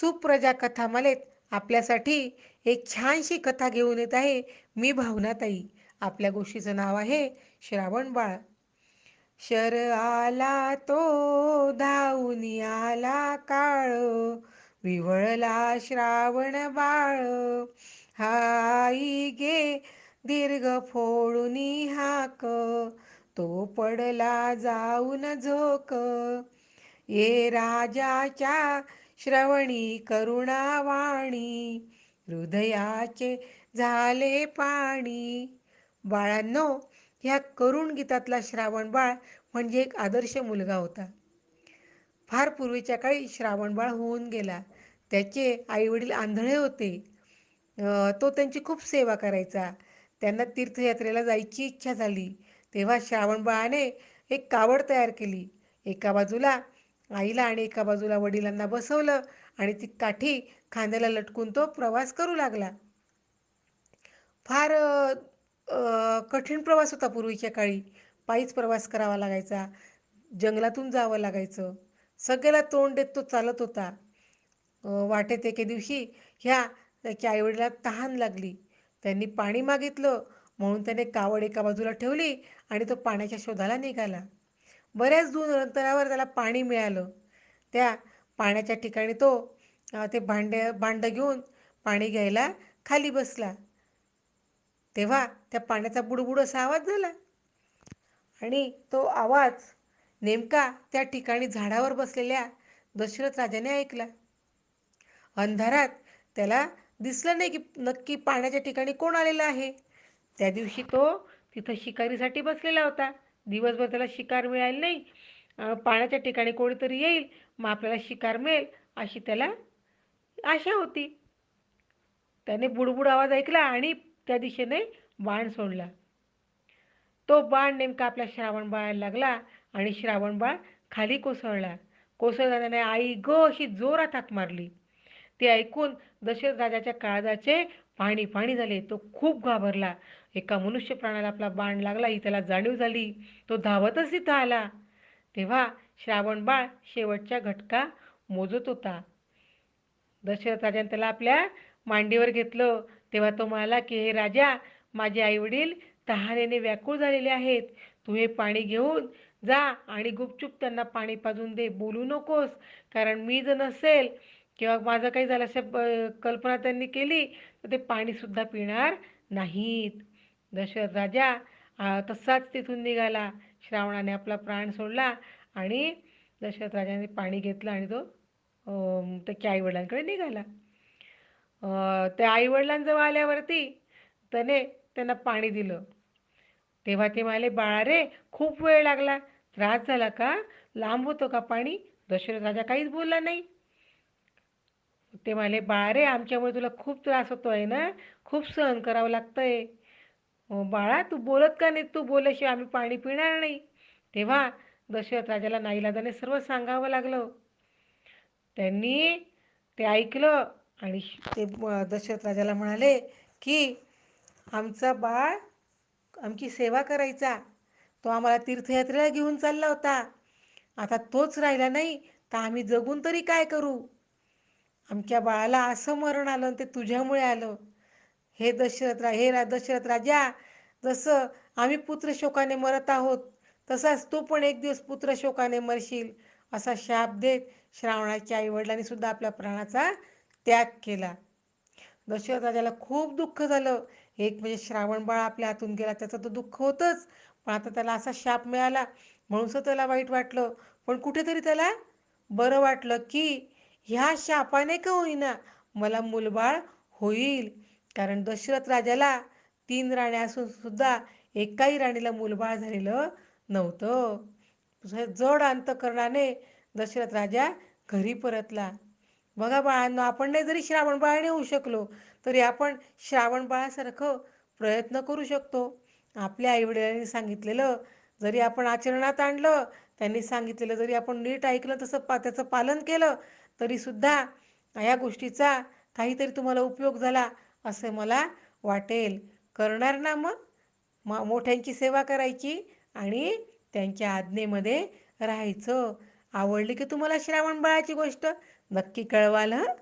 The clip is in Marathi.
सुप्रजा कथामालेत आपल्यासाठी एक छानशी कथा घेऊन येत आहे मी भावनाताई. आपल्या गोष्टीचं नाव आहे श्रावण बाळ. शर आला तो धावून आला काळ विवळला श्रावण बाळ. हाई गे दीर्घ फोडून हाक तो पडला जाऊन झोक. ये राजाच्या श्रवणी करुणावाणी हृदयाचे झाले पाणी. बाळांनो ह्या करुण गीतातला श्रावण बाळ म्हणजे एक आदर्श मुलगा होता. फार पूर्वीच्या काळी श्रावण बाळ होऊन गेला. त्याचे आईवडील आंधळे होते. तो त्यांची खूप सेवा करायचा. त्यांना तीर्थयात्रेला जायची इच्छा झाली. तेव्हा श्रावण बाळाने एक कावड तयार केली. एका बाजूला आईला आणि एका बाजूला वडिलांना बसवलं आणि ती काठी खांद्याला लटकून तो प्रवास करू लागला. फार कठीण प्रवास होता पूर्वीच्या काळी. पायीच प्रवास करावा लागायचा. जंगलातून जावं लागायचं. सगळ्याला तोंड देत तो चालत होता. वाटेत एके दिवशी ह्या त्याच्या आईवडिला तहान लागली. त्यांनी पाणी मागितलं. म्हणून त्याने कावड एका बाजूला ठेवली आणि तो पाण्याच्या शोधाला निघाला. बऱ्याच दूर अंतरावर त्याला पाणी मिळालं. त्या पाण्याच्या ठिकाणी तो ते भांडे भांडं घेऊन पाणी घ्यायला खाली बसला. तेव्हा त्या पाण्याचा बुडबुड असा आवाज झाला. आणि तो आवाज नेमका त्या ठिकाणी झाडावर बसलेल्या दशरथ राजाने ऐकला. अंधारात त्याला दिसलं नाही की नक्की पाण्याच्या ठिकाणी कोण आलेला आहे. त्या दिवशी तो तिथं शिकारीसाठी बसलेला होता. दिवसभर त्याला शिकार मिळाली नाही. पाण्याच्या ठिकाणी कोणीतरी येईल मग आपल्याला शिकार मिळेल अशी त्याला आशा होती. त्याने बुडबुड आवाज ऐकला आणि त्या दिशेने बाण सोडला. तो बाण नेमका आपल्या श्रावण बाळाला लागला आणि श्रावण बाळ खाली कोसळला. कोसळल्याने आई ग अशी जोरात हाक मारली. ते ऐकून दशरथ राजाच्या काळजाचे पाणी पाणी झाले तो खूप घाबरला. एका मनुष्य प्राणाला आपला बाण लागला ही त्याला जाणीव झाली. तो धावतच तिथं आला. तेव्हा श्रावण बाळ शेवटच्या घटका मोजत होता. दशरथाजाने त्याला आपल्या मांडीवर घेतलं. तेव्हा तो म्हणाला की हे राजा माझे आईवडील तहानेने व्याकुळ झालेले आहेत. तू हे पाणी घेऊन जा आणि गुपचूप त्यांना पाणी पाजून दे. बोलू नकोस कारण मी जर नसेल किंवा माझं काही झालं अशा कल्पना त्यांनी केली तर ते पाणीसुद्धा पिणार नाहीत. दशरथ राजा तसाच तिथून निघाला. श्रावणाने आपला प्राण सोडला आणि दशरथ राजाने पाणी घेतलं आणि तो त्याच्या आईवडिलांकडे निघाला. त्या आईवडिलांजवळ आल्यावरती त्याने त्यांना पाणी दिलं. तेव्हा ते म्हणाले बाळा रे खूप वेळ लागला. त्रास झाला का? लांब होतो का पाणी? दशरथ राजा काहीच बोलला नाही. ते म्हणाले बाळा रे आमच्यामुळे तुला खूप त्रास होतो आहे ना? खूप सहन करावं लागतं आहे हो, बाळा तू बोलत का नाही तू बोलल्याशिवाय आम्ही पाणी पिणार नाही. तेव्हा दशरथ राजाला नाईलाजाने सर्व सांगावं लागलं. त्यांनी ते ऐकलं आणि ते दशरथ राजाला म्हणाले की आमचा बाळ आमची सेवा करायचा. तो आम्हाला तीर्थयात्रेला घेऊन चालला होता. आता तोच राहिला नाही तर आम्ही जगून तरी काय करू? आमच्या बाळाला असं मरण आलं ते तुझ्यामुळे आलं. हे दशरथ रा हे रा दशरथ राजा जसं आम्ही पुत्र शोकाने मरत आहोत तसाच तू पण एक दिवस पुत्र शोकाने मरशील असा शाप देत श्रावणाच्या आईवडिलांनी सुद्धा आपल्या प्राणाचा त्याग केला. दशरथ राजाला खूप दुःख झालं एक म्हणजे श्रावण बाळ आपल्या हातून गेला त्याचं तर दुःख होतंच पण आता त्याला असा शाप मिळाला म्हणून त्याला वाईट वाटलं पण कुठेतरी त्याला बरं वाटलं की ह्या शापाने का होईना? मला मुलबाळ होईल. कारण दशरथ राजाला तीन राण्या असून सुद्धा एकाही राणीला मुलबाळ झालेलं नव्हतं. जड अंतकरणाने दशरथ राजा घरी परतला. बघा बाळांनो आपण नाही जरी श्रावण बाळाने होऊ शकलो तरी आपण श्रावण बाळासारखं प्रयत्न करू शकतो. आपल्या आईवडिलांनी सांगितलेलं जरी आपण आचरणात आणलं त्यांनी सांगितलेलं जरी आपण नीट ऐकलं तसं पा त्याचं पालन केलं तरीसुद्धा या गोष्टीचा काहीतरी तुम्हाला उपयोग झाला असं मला वाटेल. करणार ना मग? मोठ्यांची सेवा करायची आणि त्यांच्या आज्ञेमध्ये राहायचं. आवडली की तुम्हाला श्रावण बाळाची गोष्ट? नक्की कळवाल हं?